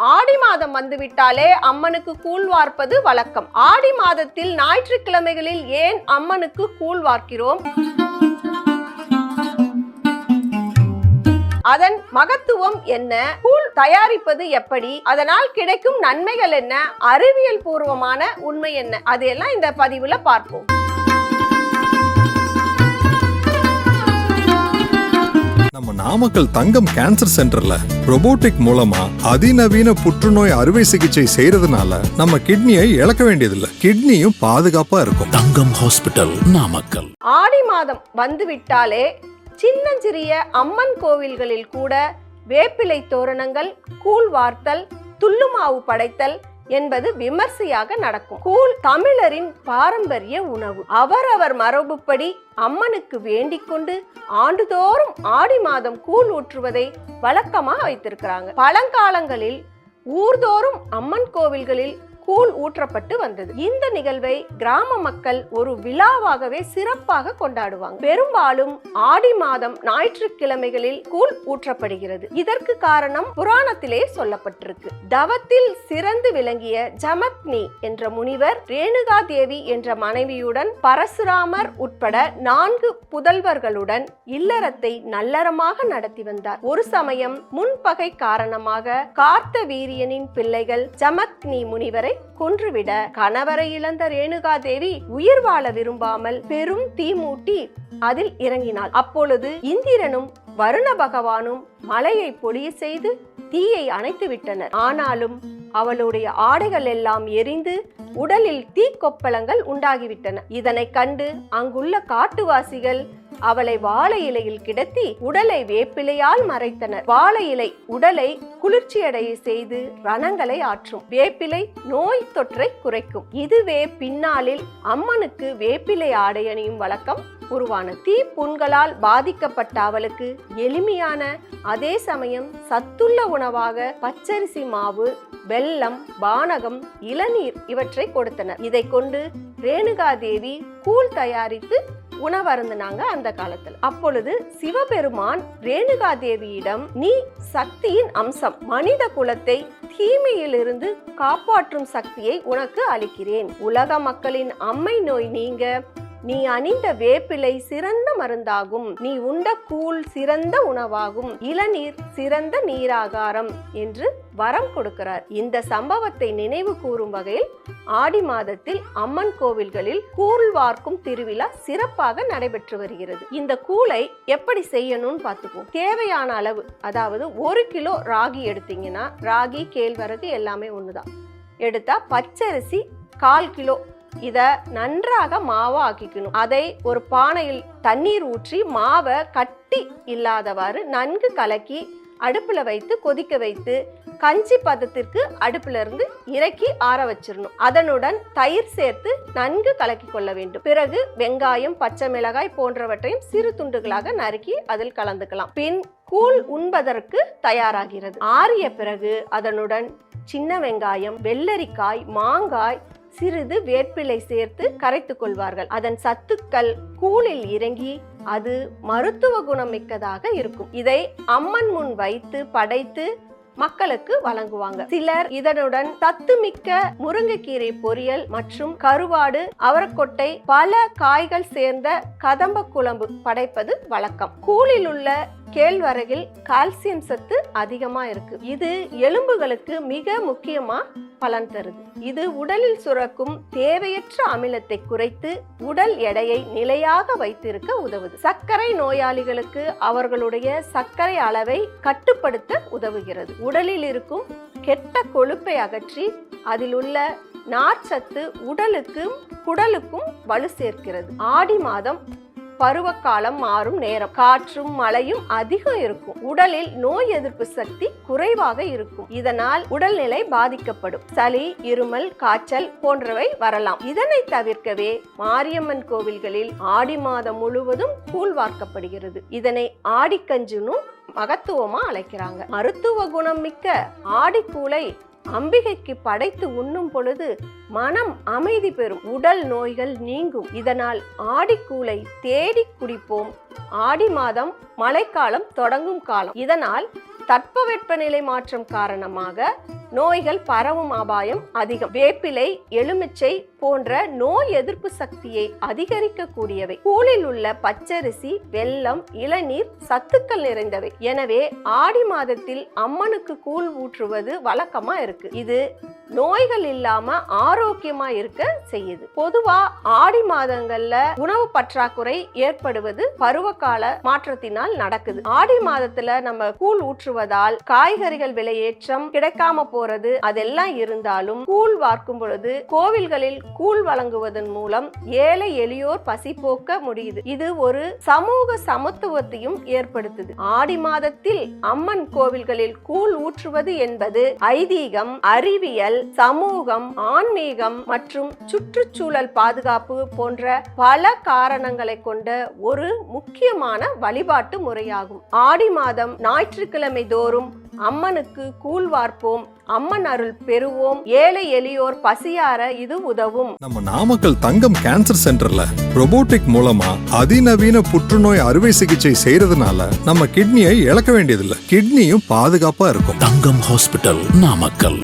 ஆடி மாதம் வந்துவிட்டாலே அம்மனுக்கு கூழ் வார்ப்பது வழக்கம். ஆடி மாதத்தில் ஞாயிற்றுக்கிழமைகளில் ஏன் அம்மனுக்கு கூழ் வார்க்கிறோம்? அதன் மகத்துவம் என்ன? கூழ் தயாரிப்பது எப்படி? அதனால் கிடைக்கும் நன்மைகள் என்ன? அறிவியல் பூர்வமான உண்மை என்ன? அதையெல்லாம் இந்த பதிவுல பார்ப்போம். நாமக்கல் தங்கம் கேன்சர் சென்டர்ல robotic மூலமா அதிநவீன புற்றுநோய் அறுவை சிகிச்சை செய்யறதுனால நம்ம கிட்னியை இழக்க வேண்டியதில்லை. கிட்னியும் பாதுகாப்பா இருக்கும். தங்கம் ஹாஸ்பிட்டல் நாமக்கல். ஆடி மாதம் வந்துவிட்டாலே சின்னஞ்சிறிய அம்மன் கோவில்களில் கூட வேப்பிலை தோரணங்கள் கூழ் வார்த்தல் துள்ளுமாவு படைத்தல் என்பது விமர்சையாக நடக்கும். கூழ் தமிழரின் பாரம்பரிய உணவு. அவரவர் மரபுப்படி அம்மனுக்கு வேண்டிக் கொண்டு ஆண்டுதோறும் ஆடி மாதம் கூழ் ஊற்றுவதை வழக்கமாக வைத்திருக்கிறாங்க. பழங்காலங்களில் ஊர்தோறும் அம்மன் கோவில்களில் கூழ் ஊற்றப்பட்டு வந்தது. இந்த நிகழ்வை கிராம மக்கள் ஒரு விழாவாகவே சிறப்பாக கொண்டாடுவாங்க. பெரும்பாலும் ஆடி மாதம் ஞாயிற்றுக்கிழமைகளில் கூழ் ஊற்றப்படுகிறது. இதற்கு காரணம் புராணத்திலே சொல்லப்பட்டிருக்கு. தவத்தில் சிறந்து விளங்கிய ஜமத்னி என்ற முனிவர் ரேணுகா தேவி என்ற மனைவியுடன் பரசுராமர் உட்பட நான்கு புதல்வர்களுடன் இல்லறத்தை நல்லறமாக நடத்தி வந்தார். ஒரு சமயம் முன்பகை காரணமாக கார்த்த வீரியனின் பிள்ளைகள் ஜமக்னி முனிவரை கொன்றுவிட கணவரை இழந்த ரேணுகா தேவி உயிர் வாழ விரும்பாமல் பெரும் தீ மூட்டி அதில் இறங்கினாள். அப்பொழுது இந்திரனும் வருண பகவானும் மலையை பொழிய செய்து தீயை அணைத்து விட்டனர். ஆனாலும் அவளுடைய ஆடைகள் எல்லாம் எரிந்து உடலில் தீக்கொப்பளங்கள் உண்டாகிவிட்டன. இதனை கண்டு அங்குள்ள காட்டுவாசிகள் அவளை வாழை இலையில் கிடத்தி உடலை வேப்பிலையால் மறைத்தனர். வாழை இலை உடலை குளிர்ச்சியடைய செய்து ரணங்களை ஆற்றும். வேப்பிலை நோய் தொற்றை குறைக்கும். இதுவே பின்னாளில் அம்மனுக்கு வேப்பிலை ஆடை அணியும் வழக்கம் உருவானது தீ புண்களால் பாதிக்கப்பட்ட அவளுக்கு எளிமையான அதே சமயம் சத்துள்ள உணவாக பச்சரிசி மாவு வெல்லம் பானகம் இளநீர் இவற்றை கொடுத்தனர். இதை கொண்டு ரேணுகா தேவி கூழ் தயாரித்து உணவருந்தினாங்க அந்த காலத்தில். அப்பொழுது சிவபெருமான் ரேணுகா தேவியிடம் நீ சக்தியின் அம்சம் மனித குலத்தை தீமையிலிருந்து காப்பாற்றும் சக்தியை உனக்கு அளிக்கிறேன். உலக மக்களின் அம்மை நோய் நீங்க நீ அணிந்த வேப்பிலை சிறந்த மருந்தாகும். நீ உண்ட கூழ் சிறந்த உணவாகும். இளநீர் சிறந்த நீராகாரம் என்று வரம் கொடுக்கிறார். இந்த சம்பவத்தை நினைவு கூறும் வகையில் ஆடி மாதத்தில் அம்மன் கோவில்களில் கூழ் வார்க்கும் திருவிழா சிறப்பாக நடைபெற்று வருகிறது. இந்த கூழை எப்படி செய்யணும்னு பார்த்துக்குவோம். தேவையான அளவு அதாவது ஒரு கிலோ ராகி எடுத்தீங்கன்னா ராகி கேழ்வரகு எல்லாமே ஒண்ணுதான். எடுத்தா பச்சரிசி கால் கிலோ இதை நன்றாக மாவா ஆக்கிக்கணும். அதை ஒரு பானையில் தண்ணீர் ஊற்றி மாவை கட்டி இல்லாதவாறு நன்கு கலக்கி அடுப்பில் வைத்து கொதிக்க வைத்து கஞ்சி பதத்திற்கு அடுப்புல இருந்து இறக்கி ஆற வச்சிடணும். அதனுடன் தயிர் சேர்த்து நன்கு கலக்கி கொள்ள வேண்டும். பிறகு வெங்காயம் பச்சை மிளகாய் போன்றவற்றையும் சிறு துண்டுகளாக நறுக்கி அதில் கலந்துக்கலாம். பின் கூழ் உண்பதற்கு தயாராகிறது. ஆறிய பிறகு அதனுடன் சின்ன வெங்காயம் வெள்ளரிக்காய் மாங்காய் சிறிது வேப்பிலை சேர்த்து கரைத்துக் கொள்வார்கள். அதன் சத்துக்கள் கூழில் இறங்கி அது மருத்துவ குணம் மிக்கதாக இருக்கும். இதை அம்மன் முன் வைத்து படைத்து மக்களுக்கு வழங்குவாங்க. சிலர் இதனுடன் சத்துமிக்க முருங்கைக்கீரை பொரியல் மற்றும் கருவாடு அவரக்கொட்டை பல காய்கள் சேர்ந்த கதம்ப குழம்பு படைப்பது வழக்கம். கூலில் உள்ள கேழ்வரகில் கால்சியம் சத்து அதிகமாக இருக்கு. இது எலும்புகளுக்கு மிக முக்கியமாக பலன் தருது. இது உடலில் சுரக்கும் தேவையற்ற அமிலத்தை குறைத்து உடல் எடையை நிலையாக வைத்திருக்க உதவுது. சர்க்கரை நோயாளிகளுக்கு அவர்களுடைய சர்க்கரை அளவை கட்டுப்படுத்த உதவுகிறது. உடலில் இருக்கும் கெட்ட கொழுப்பை அகற்றி அதில் உள்ள நார்ச்சத்து உடலுக்கும் குடலுக்கும் வலு சேர்க்கிறது. ஆடி மாதம் பருவக்காலம் மாறும் நேரம். காற்றும் மழையும் அதிகம் இருக்கும். உடலில் நோய் எதிர்ப்பு சக்தி குறைவாக இருக்கும். இதனால் உடல்நிலை பாதிக்கப்படும். சளி இருமல் காய்ச்சல் போன்றவை வரலாம். இதனை தவிர்க்கவே மாரியம்மன் கோவில்களில் ஆடி மாதம் முழுவதும் கூழ் வார்க்கப்படுகிறது. இதனை ஆடிக்கஞ்சுனும் மகத்துவமா அழைக்கிறாங்க. மருத்துவ குணம் மிக்க ஆடிக்கூளை அம்பிகைக்கு படைத்து உண்ணும் பொழுது மனம் அமைதி பெறும் உடல் நோய்கள் நீங்கும். இதனால் ஆடிக்கூளை தேடி குடிப்போம். ஆடி மாதம் மழைக்காலம் தொடங்கும் காலம். இதனால் தட்பவெப்பநிலை மாற்றம் காரணமாக நோய்கள் பரவும் அபாயம் அதிகம். வேப்பிலை எலுமிச்சை போன்ற நோய் எதிர்ப்பு சக்தியை அதிகரிக்கக்கூடியவை. கூலில் உள்ள பச்சரிசி வெல்லம் இளநீர் சத்துக்கள் நிறைந்தவை. எனவே ஆடி மாதத்தில் அம்மனுக்கு கூழ் ஊற்றுவது வழக்கமா இருக்கு. இது நோய்கள் இல்லாம ஆரோக்கியமா இருக்க செய்யுது. பொதுவா ஆடி மாதங்கள்ல உணவு பற்றாக்குறை ஏற்படுவது பருவகால மாற்றத்தினால் நடக்குது. ஆடி மாதத்துல நம்ம கூழ் ஊற்றுவதால் காய்கறிகள் விலையேற்றம் கிடைக்காம போறது அதெல்லாம் இருந்தாலும் கூழ் வார்க்கும் பொழுது கோவில்களில் கூழ் வழங்குவதன் மூலம் ஏழை எளியோர் பசி போக்க முடியுது. இது ஒரு சமூக சமத்துவத்தையும் ஏற்படுத்துது. ஆடி மாதத்தில் அம்மன் கோவில்களில் கூழ் ஊற்றுவது என்பது ஐதீகம் அறிவியல் சமூகம் ஆன்மீகம் மற்றும் சுற்றுச்சூழல் பாதுகாப்பு போன்ற பல காரணங்களை கொண்ட ஒரு முக்கியமான வழிபாட்டு முறையாகும். ஆடி மாதம் ஞாயிற்றுக்கிழமை தோறும் அம்மனுக்கு கூழ் வார்ப்போம் அம்மன் அருள் பெறுவோம் ஏழை எளியோர் பசியார இது உதவும். நம்ம நாமக்கல் தங்கம் கேன்சர் சென்டர்ல robotic மூலமா அதிநவீன புற்றுநோய் அறுவை சிகிச்சை செய்யறதுனால நம்ம கிட்னியை இழக்க வேண்டியதில்லை. கிட்னியும் பாதுகாப்பா இருக்கும். தங்கம் ஹாஸ்பிட்டல் நாமக்கல்.